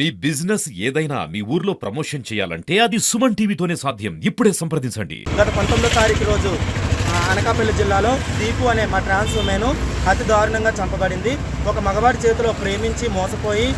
మీ business ఏదైనా మీ ఊర్లో promotion చేయాలంటే అది సుమన్ టీవీతోనే సాధ్యం. ఇప్పుడే సంప్రదించండి. గత పంతొమ్మిదో తారీఖు రోజు అనకాపల్లి జిల్లాలో దీపు అనే మా ట్రాన్స్ ఉమెన్ అతి దారుణంగా చంపబడింది. ఒక మగవాడి చేతిలో ప్రేమించి మోసపోయి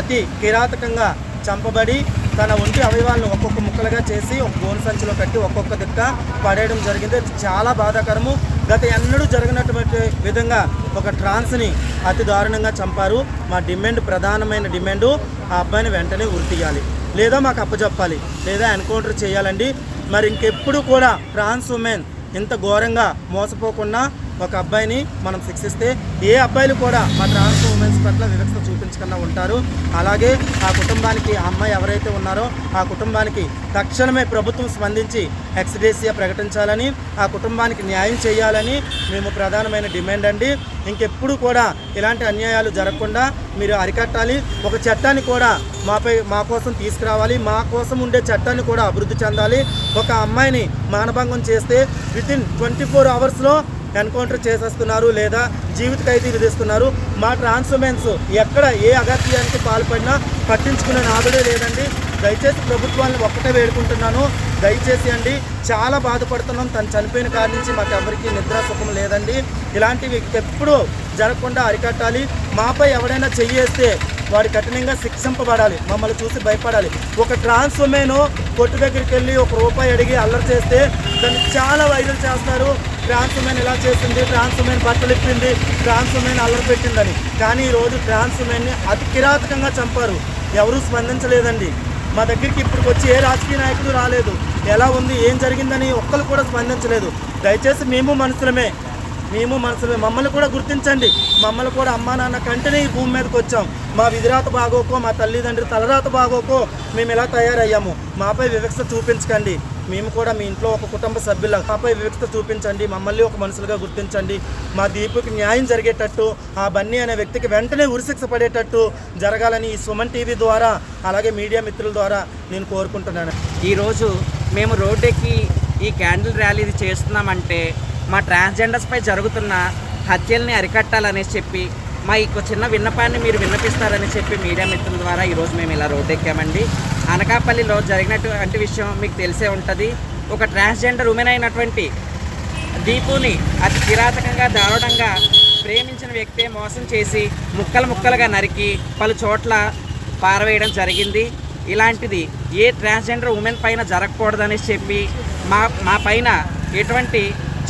అతి కిరాతకంగా చంపబడి తన ఒంటి అవయవాలను ఒక్కొక్క ముక్కలుగా చేసి ఒక గోను సంచిలో కట్టి ఒక్కొక్క దిక్క పడేయడం జరిగింది. చాలా బాధాకరము. గత ఎన్నడూ జరిగినటువంటి విధంగా ఒక ట్రాన్స్ని అతి దారుణంగా చంపారు. మా డిమాండ్ ప్రధానమైన డిమాండు ఆ అబ్బాయిని వెంటనే ఉరితీయాలి లేదా మాకు అప్పచెప్పాలి లేదా ఎన్కౌంటర్ చేయాలండి. మరి ఇంకెప్పుడు కూడా ట్రాన్స్ ఉమెన్ ఇంత ఘోరంగా మోసపోకుండా ఒక అబ్బాయిని మనం శిక్షిస్తే ఏ అబ్బాయిలు కూడా మా ట్రాన్స్ ఉమెన్స్ పట్ల వివక్షత చూపించకుండా ఉంటారు. అలాగే ఆ కుటుంబానికి ఆ అమ్మాయి ఎవరైతే ఉన్నారో ఆ కుటుంబానికి తక్షణమే ప్రభుత్వం స్పందించి ఎక్స్డేసియా ప్రకటించాలని ఆ కుటుంబానికి న్యాయం చేయాలని మేము ప్రధానమైన డిమాండ్ అండి. ఇంకెప్పుడు కూడా ఇలాంటి అన్యాయాలు జరగకుండా మీరు అరికట్టాలి. ఒక చట్టాన్ని కూడా మాపై మా కోసం తీసుకురావాలి. మా కోసం ఉండే చట్టాన్ని కూడా అభివృద్ధి చెందాలి. ఒక అమ్మాయిని మానభంగం చేస్తే వితిన్ ట్వంటీ ఫోర్ అవర్స్లో ఎన్కౌంటర్ చేసేస్తున్నారు లేదా జీవిత ఖైదీ విధిస్తున్నారు మా ట్రాన్స్మెన్స్ ఎక్కడ ఏ అగత్యానికి పాల్పడినా పట్టించుకునే నాదుడే లేదండి దయచేసి ప్రభుత్వాన్ని ఒక్కటే వేడుకుంటున్నాను. దయచేసి అండి చాలా బాధపడుతున్నాం. తను చనిపోయిన కాడి నుంచి మాకెవరికి నిద్ర సుఖం లేదండి. ఇలాంటివి ఎప్పుడూ జరగకుండా అరికట్టాలి. మాపై ఎవడైనా చెయ్యేస్తే వాడు కఠినంగా శిక్షింపబడాలి. మమ్మల్ని చూసి భయపడాలి. ఒక ట్రాన్స్ఫర్మేను కొట్టు దగ్గరికి వెళ్ళి ఒక రూపాయి అడిగి అల్లరి చేస్తే దాన్ని చాలా వైరల్ చేస్తారు. ట్రాన్స్ ఉమెన్ ఇలా చేసింది? ట్రాన్స్ ఉమెన్ బట్టలు ఇప్పింది? ట్రాన్స్ ఉమెన్ అల్లరి పెట్టిందని. కానీ ఈరోజు ట్రాన్స్ ఉమెన్ని అతి కిరాతకంగా చంపారు. ఎవరూ స్పందించలేదండి. మా దగ్గరికి ఇప్పుడు వచ్చి ఏ రాజకీయ నాయకుడు రాలేదు. ఎలా ఉంది? ఏం జరిగిందని ఒక్కరు కూడా స్పందించలేదు. దయచేసి మేము మనుషులమే. మేము మనసులో మమ్మల్ని కూడా గుర్తించండి. మమ్మల్ని కూడా అమ్మా నాన్న కంటేనే ఈ భూమి మీదకి వచ్చాం. మా విధిరాత బాగోకో మా తల్లిదండ్రి తలరాత బాగోకో మేము ఇలా తయారయ్యాము? మాపై వివక్ష చూపించకండి. మేము కూడా మీ ఇంట్లో ఒక కుటుంబ సభ్యుల. మాపై వివక్ష చూపించండి. మమ్మల్ని ఒక మనుషులుగా గుర్తించండి. మా దీపుకి న్యాయం జరిగేటట్టు ఆ బన్నీ అనే వ్యక్తికి వెంటనే ఉరిశిక్ష పడేటట్టు జరగాలని ఈ సుమన్ టీవీ ద్వారా అలాగే మీడియా మిత్రుల ద్వారా నేను కోరుకుంటున్నాను. ఈరోజు మేము రోడ్డెక్కి ఈ క్యాండిల్ ర్యాలీ చేస్తున్నామంటే మా ట్రాన్స్జెండర్స్పై జరుగుతున్న హత్యల్ని అరికట్టాలనేసి చెప్పి మా ఈ చిన్న విన్నపాన్ని మీరు విన్నపిస్తారని చెప్పి మీడియా మిత్రుల ద్వారా ఈరోజు మేము ఇలా రోడ్డెక్కామండి అనకాపల్లిలో జరిగినటువంటి విషయం మీకు తెలిసే ఉంటుంది. ఒక ట్రాన్స్జెండర్ ఉమెన్ అయినటువంటి దీపుని అతి కిరాతకంగా దారుణంగా ప్రేమించిన వ్యక్తే మోసం చేసి ముక్కలు ముక్కలుగా నరికి పలు చోట్ల పారవేయడం జరిగింది. ఇలాంటిది ఏ ట్రాన్స్జెండర్ ఉమెన్ పైన జరగకూడదనేసి చెప్పి మా మా పైన ఎటువంటి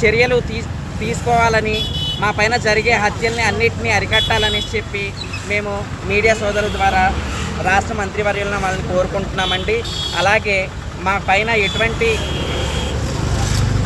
చర్యలు తీ తీసుకోవాలని మా పైన జరిగే హత్యల్ని అన్నిటినీ అరికట్టాలని చెప్పి మేము మీడియా సోదరుల ద్వారా రాష్ట్ర మంత్రివర్యులను వాళ్ళని కోరుకుంటున్నామండి. అలాగే మా పైన ఎటువంటి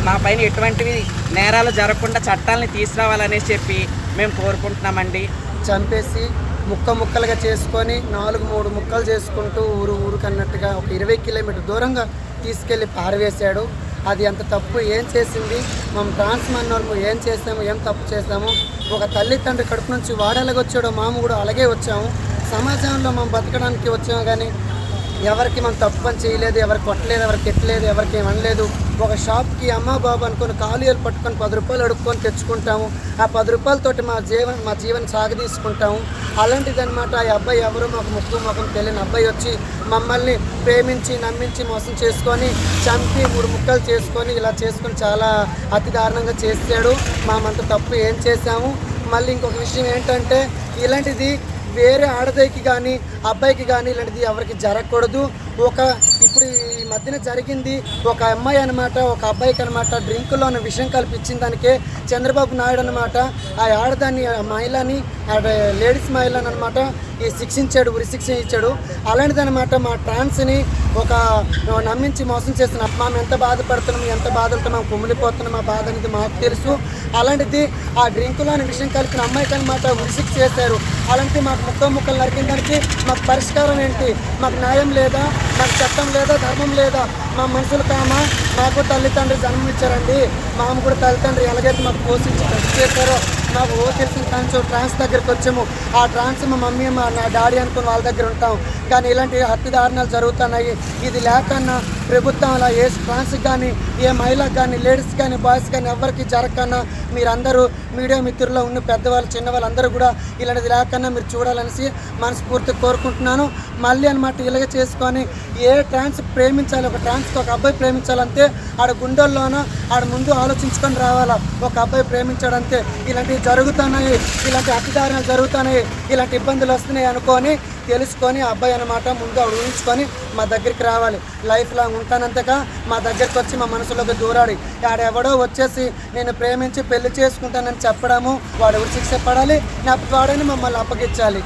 మా పైన ఎటువంటివి నేరాలు జరగకుండా చట్టాలని తీసుకురావాలనేసి చెప్పి మేము కోరుకుంటున్నామండి. చంపేసి ముక్క ముక్కలుగా చేసుకొని నాలుగు మూడు ముక్కలు చేసుకుంటూ ఊరు ఊరికి అన్నట్టుగా ఒక ఇరవై కిలోమీటర్ దూరంగా తీసుకెళ్ళి పారవేశాడు. అది అంత తప్పు ఏం చేసింది మనం ట్రాన్స్ మన్నోళ్ళు ఏం చేసాము ఏం తప్పు చేసాము ఒక తల్లిదండ్రి కడుపు నుంచి వాడు ఎలాగొచ్చాడో మామ కూడా అలాగే వచ్చాము. సమాజంలో మనం బతకడానికి వచ్చాము కానీ ఎవరికి మనం తప్పు చేయలేదు ఎవరికి కొట్టలేదు ఎవరికి ఎట్టలేదు ఎవరికి ఏమనలేదు అనలేదు. ఒక షాప్కి అమ్మ బాబు అనుకుని కాలుయలు పట్టుకొని పది రూపాయలు అడుక్కొని తెచ్చుకుంటాము. ఆ పది రూపాయలతోటి మా జీవన మా జీవన సాగదీసుకుంటాము అలాంటిది అనమాట ఆ అబ్బాయి ఎవరు మాకు ముక్కు ముఖం తెలియని అబ్బాయి వచ్చి మమ్మల్ని ప్రేమించి నమ్మించి మోసం చేసుకొని చంపి మూడు ముక్కలు చేసుకొని ఇలా చేసుకొని చాలా అతి దారుణంగా చేశాడు మామంత తప్పు ఏం చేశాము? మళ్ళీ ఇంకొక విషయం ఏంటంటే ఇలాంటిది వేరే ఆడదాయికి కానీ అబ్బాయికి కానీ ఇలాంటిది ఎవరికి జరగకూడదు. ఒక ఇప్పుడు ఈ మధ్యన జరిగింది. ఒక అమ్మాయి అనమాట ఒక అబ్బాయికి అనమాట డ్రింకులో ఉన్న విషయం కల్పించిన దానికే చంద్రబాబు నాయుడు అనమాట ఆ ఆడదాన్ని ఆ మహిళని లేడీస్ మహిళని అనమాట ఈ శిక్షించాడు ఉరి శిక్ష ఇచ్చాడు. అలాంటిదనమాట మా ట్రాన్స్ని ఒక నమ్మించి మోసం చేసిన మేము ఎంత బాధపడుతున్నాం ఎంత బాధలతో మేము కుమిలిపోతున్నాం మా బాధ అనేది మాకు తెలుసు. అలాంటిది ఆ డ్రింకులోని విషయం కలిపిన అమ్మాయికి అనమాట ఉరి శిక్ష చేశారు. అలాంటి మాకు ముక్క ముక్కలు నరికిన దానికి మాకు పరిష్కారం ఏంటి? మాకు న్యాయం లేదా? మాకు చట్టం లేదా ధర్మం లేదా మా మనుషులు కామా మాకు తల్లిదండ్రులు జన్మనిచ్చారండి మామ కూడా తల్లిదండ్రి ఎలాగైతే మాకు పోషించి చేస్తారో చేశారో మాకు ఓ తెలిసిన ట్రాన్స్ ట్రాన్స్ దగ్గరికి వచ్చాము. ఆ ట్రాన్స్ మా మమ్మీ మా నా డాడీ అనుకుని వాళ్ళ దగ్గర ఉంటాం. కానీ ఇలాంటి హత్య దారుణాలు జరుగుతున్నాయి. ఇది లేకన్నా ప్రభుత్వం అలా ఏ ట్రాన్స్కి కానీ ఏ మహిళకు కానీ లేడీస్ కానీ బాయ్స్ కానీ ఎవరికి జరగకన్నా మీరందరూ మీడియా మిత్రుల్లో ఉన్న పెద్దవాళ్ళు చిన్నవాళ్ళు అందరూ కూడా ఇలాంటిది లేకన్నా మీరు చూడాలనేసి మనస్ఫూర్తి కోరుకుంటున్నాను. మళ్ళీ అనమాట ఇలాగ చేసుకొని ఏ ట్రాన్స్ ప్రేమించాలి ఒక ట్రాన్స్కి ఒక అబ్బాయి ప్రేమించాలంటే ఆడ గుండెల్లోనో ఆడ ముందు ఆలోచించుకొని రావాలా. ఒక అబ్బాయి ప్రేమించాడంతే ఇలాంటి జరుగుతున్నాయి ఇలాంటి అతిదారుణాలు జరుగుతున్నాయి ఇలాంటి ఇబ్బందులు వస్తున్నాయి అనుకొని తెలుసుకొని అబ్బాయి అనమాట ముందు ఊహించుకొని మా దగ్గరికి రావాలి. లైఫ్ లాంగ్ ఉంటానంతగా మా దగ్గరికి వచ్చి మా మనసులోకి దూరాడి ఆడెవడో వచ్చేసి నేను ప్రేమించి పెళ్ళి చేసుకుంటానని చెప్పడము వాడు ఎవరు శిక్ష పడాలి? నా వాడని మమ్మల్ని అప్పగించాలి.